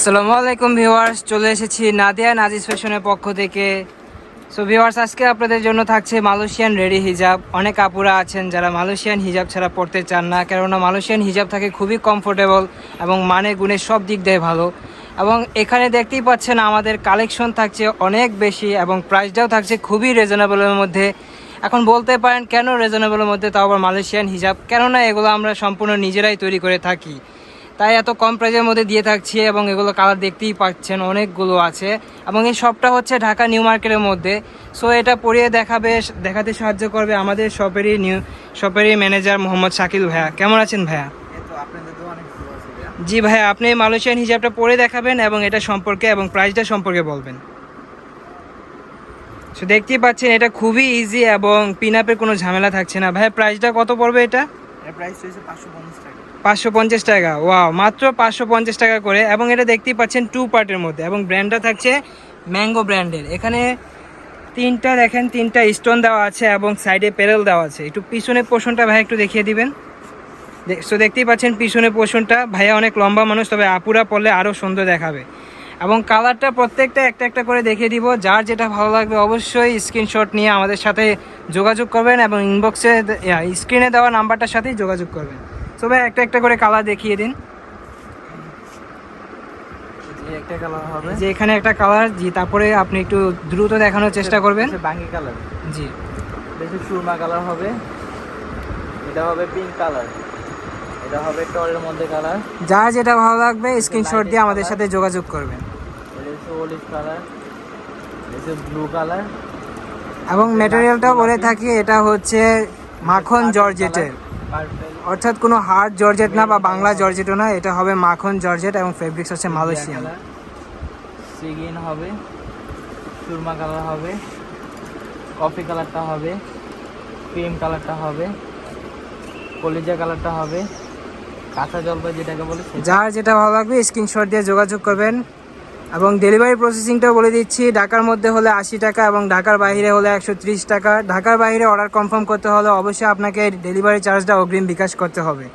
আসসালামু আলাইকুম ভিউয়ার্স, চলে এসেছি নাদিয়া নাজিস ফ্যাশনের পক্ষ থেকে। সো ভিউয়ার্স, আজকে আপনাদের জন্য থাকছে মালয়েশিয়ান রেডি হিজাব। অনেক আপুরা আছেন যারা মালয়েশিয়ান হিজাব ছাড়া পড়তে চান না, কেননা মালয়েশিয়ান হিজাব থাকে খুবই কমফোর্টেবল এবং মানে গুণে সব দিক দিয়ে ভালো। এবং এখানে দেখতেই পাচ্ছেন আমাদের কালেকশন থাকছে অনেক বেশি এবং প্রাইসটাও থাকছে খুবই রিজনেবলের মধ্যে। এখন বলতে পারেন কেন রিজনেবলের মধ্যে তাও আবার মালয়েশিয়ান হিজাব? কেননা এগুলো আমরা সম্পূর্ণ নিজেরাই তৈরি করে থাকি। তাই এত কম প্রাইজের মধ্যে দিয়ে থাকছি এবং এগুলো কালার দেখতেই পাচ্ছেন অনেকগুলো আছে। এবং এই শপটা হচ্ছে ঢাকা নিউ মার্কেটের মধ্যে। সো এটা পরিয়ে দেখাবে দেখাতে সাহায্য করবে আমাদের শপেরই নিউ শপেরই ম্যানেজার মোহাম্মদ শাকিল ভাইয়া। কেমন আছেন ভাইয়া? জি ভাইয়া আপনি মালয়েশিয়ান হিসাবটা পরে দেখাবেন এবং এটা সম্পর্কে এবং প্রাইসটা সম্পর্কে বলবেন। সো দেখতেই পাচ্ছেন এটা খুবই ইজি এবং পিন আপের কোনো ঝামেলা থাকছে না। ভাইয়া প্রাইসটা কত পড়বে এটা? এর প্রাইস হয়েছে পাঁচশো পঞ্চাশ টাকা। ওয়াও মাত্র পাঁচশো পঞ্চাশ টাকা করে। এবং এটা দেখতেই পাচ্ছেন টু পার্টের মধ্যে। এবং ব্র্যান্ডটা থাকছে ম্যাঙ্গো ব্র্যান্ডের এখানে তিনটা দেখেন, তিনটা স্টোন দেওয়া আছে এবং সাইডে প্যারেল দেওয়া আছে। একটু পিছনের পোর্শনটা ভাই একটু দেখিয়ে দিবেন। সো দেখতেই পাচ্ছেন পিছনের পোর্শনটা ভাইয়া অনেক লম্বা মানুষ, তবে আপুরা পড়লে আরও সুন্দর দেখাবে। এবং কালারটা প্রত্যেকটা একটা একটা করে দেখিয়ে দিব। যার যেটা ভালো লাগবে অবশ্যই স্ক্রিনশট নিয়ে আমাদের সাথে যোগাযোগ করবেন এবং ইনবক্সে স্ক্রিনে দেওয়া নাম্বারটার সাথেই যোগাযোগ করবেন। তো ভাই একটা একটা করে কালার দেখিয়ে দিন। এই একটা কালার হবে। যে এখানে একটা কালার জি তারপরে আপনি একটু দ্রুত দেখানোর চেষ্টা করবেন। বাঙ্গি কালার জি। বেশি সুরমা কালার হবে। এটা হবে পিঙ্ক কালার এটা হবে টরের মধ্যে কালার যার যেটা ভালো লাগবে স্ক্রিনশট দিয়ে আমাদের সাথে যোগাযোগ করবেন। অলিভ কালার এটা ব্লু কালার এবং ম্যাটেরিয়ালটাও বলে থাকি এটা হচ্ছে মাখন জর্জেটের অর্থাৎ কোনো হার্ড জর্জেট না বা বাংলা জর্জেটও না এটা হবে মাখন জর্জেট এবং ফেব্রিক্স হচ্ছে মালয়েশিয়ান সিগিন হবে। সুরমা কালার হবে। কফি কালারটা হবে। ক্রিম কালারটা হবে। কলিজা কালারটা হবে। কাঁচা জলপাই যেটাকে বলে যার যেটা ভালো লাগবে স্ক্রিনশট দিয়ে যোগাযোগ করবেন। এবং ডেলিভারি প্রসেসিংটাও বলে দিচ্ছি ঢাকার মধ্যে হলে আশি টাকা এবং ঢাকার বাইরে হলে একশো ত্রিশ টাকা। ঢাকার বাইরে অর্ডার কনফার্ম করতে হলে অবশ্যই আপনাকে ডেলিভারি চার্জটা অগ্রিম বিকাশ করতে হবে।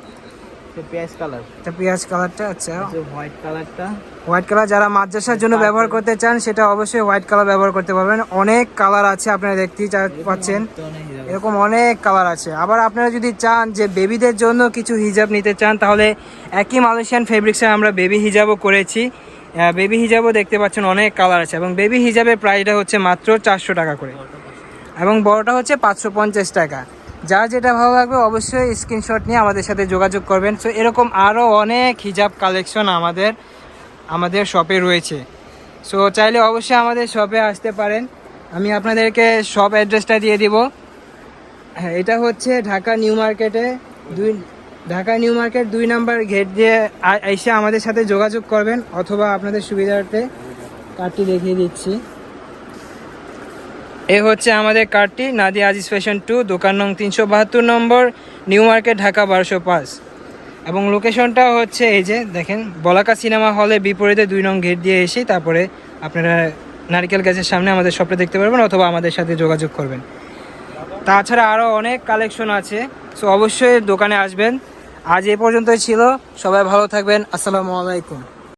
পেঁয়াজ কালার এটা পেঁয়াজ কালারটা আচ্ছা। হোয়াইট কালারটা হোয়াইট কালার যারা মাদ্রাসার জন্য ব্যবহার করতে চান সেটা অবশ্যই হোয়াইট কালার ব্যবহার করতে পারবেন। অনেক কালার আছে আপনারা দেখতেই পাচ্ছেন। এরকম অনেক কালার আছে। আবার আপনারা যদি চান যে বেবিদের জন্য কিছু হিজাব নিতে চান তাহলে একই মালয়েশিয়ান ফেব্রিক্সে আমরা বেবি হিজাবও করেছি। বেবি হিজাবও দেখতে পাচ্ছেন, অনেক কালার আছে। এবং বেবি হিজাবের প্রাইসটা হচ্ছে মাত্র চারশো টাকা করে। এবং বড়টা হচ্ছে পাঁচশো পঞ্চাশ টাকা। যার যেটা ভালো লাগবে অবশ্যই স্ক্রিনশট নিয়ে আমাদের সাথে যোগাযোগ করবেন। সো এরকম আরও অনেক হিজাব কালেকশন আমাদের আমাদের শপে রয়েছে। সো চাইলে অবশ্যই আমাদের শপে আসতে পারেন। আমি আপনাদেরকে শপ অ্যাড্রেসটা দিয়ে দিব। হ্যাঁ এটা হচ্ছে ঢাকা নিউ মার্কেটে দুই ঢাকা নিউ মার্কেট দুই নাম্বার গেট দিয়ে এসে আমাদের সাথে যোগাযোগ করবেন অথবা আপনাদের সুবিধার্থে কার্ডটি দেখিয়ে দিচ্ছি। এ হচ্ছে আমাদের কার্ডটি নাদি আজিজ ফ্যাশন টু, দোকান নং তিনশো বাহাত্তর নম্বর, নিউ মার্কেট, ঢাকা বারোশো পাঁচ। এবং লোকেশনটা হচ্ছে এই যে, দেখেন, বলাকা সিনেমা হলে বিপরীতে দুই নং গেট দিয়ে এসে তারপরে আপনারা নারকেল গাছের সামনে আমাদের শপে দেখতে পারবেন অথবা আমাদের সাথে যোগাযোগ করবেন। তাছাড়া আরও অনেক কালেকশন আছে সো অবশ্যই দোকানে আসবেন। আজ এ পর্যন্তই ছিল। সবাই ভালো থাকবেন। আসসালামু আলাইকুম।